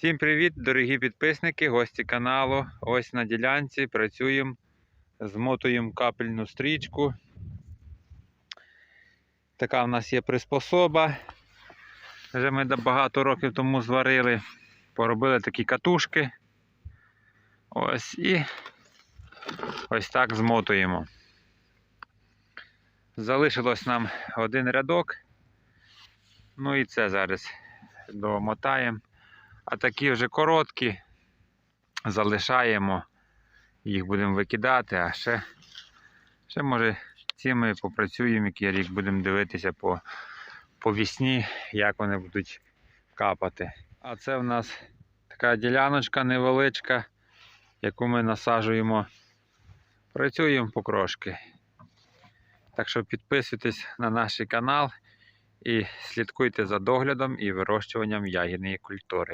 Всім привіт, дорогі підписники, гості каналу. Ось на ділянці працюємо, змотуємо капельну стрічку. Така в нас є приспособа. Вже ми багато років тому зварили, поробили такі катушки. Ось і ось так змотуємо. Залишилось нам один рядок. Ну і це зараз домотаємо. А такі вже короткі залишаємо, їх будемо викидати, а ще, ще може ми попрацюємо, який рік будемо дивитися по, по вісні, як вони будуть капати. А це в нас така діляночка невеличка, яку ми насаджуємо. Працюємо покрошки. Так що підписуйтесь на наш канал і слідкуйте за доглядом і вирощуванням ягідної культури.